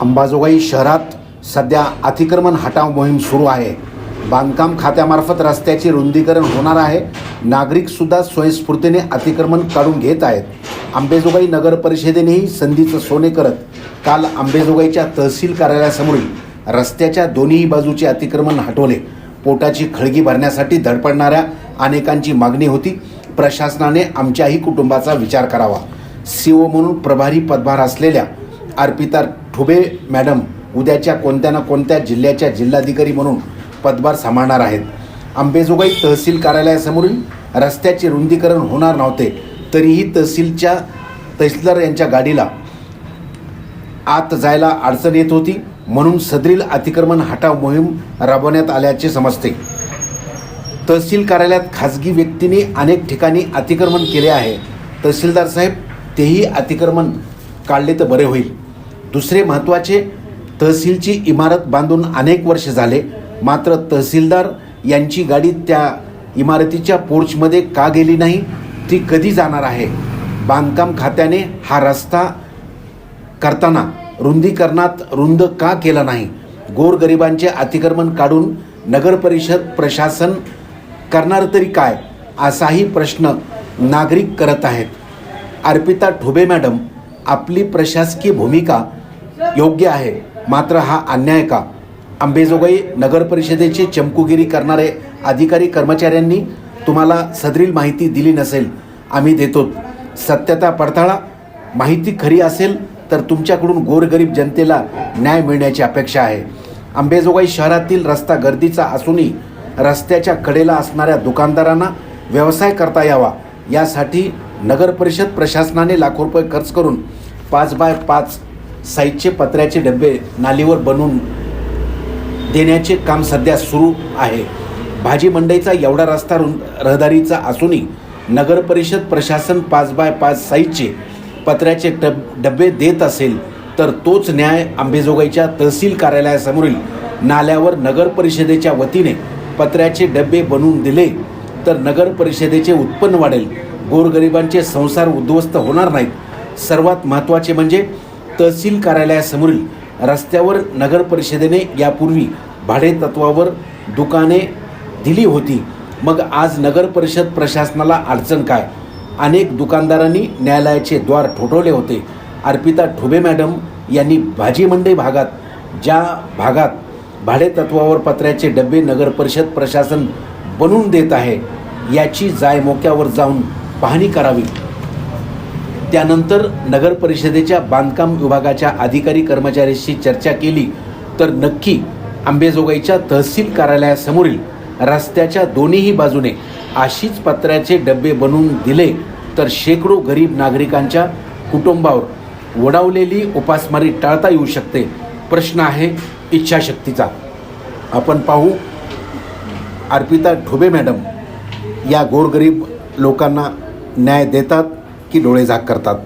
अंबाजोगाई शहरात सध्या अतिक्रमण हटाव मोहीम सुरू आहे. बांधकाम खात्यामार्फत रस्त्याचे रुंदीकरण होणार आहे. नागरिकसुद्धा स्वयंस्फूर्तीने अतिक्रमण काढून घेत आहेत. अंबेजोगाई नगर परिषदेनेही संधीचं सोने करत काल अंबेजोगाईच्या तहसील कार्यालयासमोरील रस्त्याच्या दोन्ही बाजूचे अतिक्रमण हटवले. पोटाची खळगी भरण्यासाठी धडपडणाऱ्या अनेकांची मागणी होती. प्रशासनाने आमच्याही कुटुंबाचा विचार करावा. सीओ म्हणून प्रभारी पदभार असलेल्या अर्पिता ठुबे मॅडम उद्याच्या कोणत्या ना कोणत्या जिल्ह्याच्या जिल्हाधिकारी म्हणून पदभार सांभाळणार आहेत? अंबेजोगाई तहसील कार्यालयासमोरील रस्त्याचे रुंदीकरण होणार नव्हते तरीही तहसीलच्या तहसीलदार यांच्या गाडीला आत जायला अडचण येत होती म्हणून सदरील अतिक्रमण हटाव मोहीम राबवण्यात आल्याचे समजते. तहसील कार्यालयात खाजगी व्यक्तीने अनेक ठिकाणी अतिक्रमण केले आहे. तहसीलदार साहेब तेही अतिक्रमण काढले तर बरे होईल. दुसरे महत्त्वाचे तहसीलची इमारत बांधून अनेक वर्ष झाले. मात्र तहसीलदार यांची गाडी त्या इमारतीच्या पोर्चमध्ये का गेली नाही ती कधी जाणार आहे? बांधकाम खात्याने हा रस्ता करताना रुंदीकरणात रुंद का केला नाही? गोरगरिबांचे अतिक्रमण काढून नगरपरिषद प्रशासन करणार तरी काय? असाही प्रश्न नागरिक करत आहेत. अर्पिता ठुबे मॅडम आपली प्रशासकीय भूमिका योग्य आहे. मात्र हा अन्याय का? अंबेजोगाई नगर परिषदेची चमकुगिरी करणारे अधिकारी कर्मचाऱ्यांनी तुम्हाला सदरील माहिती दिली नसेल आम्ही देतो सत्यता पडताळा माहिती खरी असेल तर तुमच्याकडून गोरगरीब जनतेला न्याय मिळण्याची अपेक्षा आहे. अंबेजोगाई शहरातील रस्ता गर्दीचा असूनही रस्त्याच्या कडेला असणाऱ्या दुकानदारांना व्यवसाय करता यावा. यासाठी नगर परिषद प्रशासनाने लाखो रुपये खर्च करून पाच बाय पाच साईजचे पत्र्याचे डबे नालीवर बनवून देण्याचे काम सध्या सुरू आहे. भाजी मंडईचा एवढा रस्ता रुं रहदारीचा असूनही नगर परिषद प्रशासन पाच बाय पाच साईजचे पत्र्याचे डब डबे देत असेल तर तोच न्याय आंबेजोगाईच्या तहसील कार्यालयासमोरील नाल्यावर नगर परिषदेच्या वतीने पत्र्याचे डबे बनवून दिले तर नगर परिषदेचे उत्पन्न वाढेल. गोरगरिबांचे संसार उद्ध्वस्त होणार नाहीत. सर्वात महत्त्वाचे म्हणजे तहसील कार्यालयासमोरील रस्त्यावर नगर परिषदेने यापूर्वी भाडे तत्वावर दुकाने दिली होती. मग आज नगर परिषद प्रशासनाला अडचण काय? अनेक दुकानदारांनी न्यायालयाचे द्वार ठोठवले होते. अर्पिता ठुबे मॅडम यांनी भाजी मंडई भागात ज्या भागात भाडे तत्वावर पत्र्याचे डबे नगर परिषद प्रशासन बनवून देत आहे याची जाय मोक्यावर जाऊन पाहणी करावी. त्यानंतर नगर परिषदेच्या बांधकाम विभागाच्या अधिकारी कर्मचाऱ्यांशी चर्चा केली तर नक्की आंबेजोगाईच्या तहसील कार्यालयासमोरील रस्त्याच्या दोन्हीही बाजूने अशीच पत्र्याचे डबे बनवून दिले तर शेकडो गरीब नागरिकांच्या कुटुंबावर वडावलेली उपासमारी टाळता येऊ शकते प्रश्न आहे इच्छाशक्तीचा. आपण पाहू अर्पिता ढोबे मॅडम या गोरगरीब लोकांना न्याय देतात. की डोळे झाक करतात.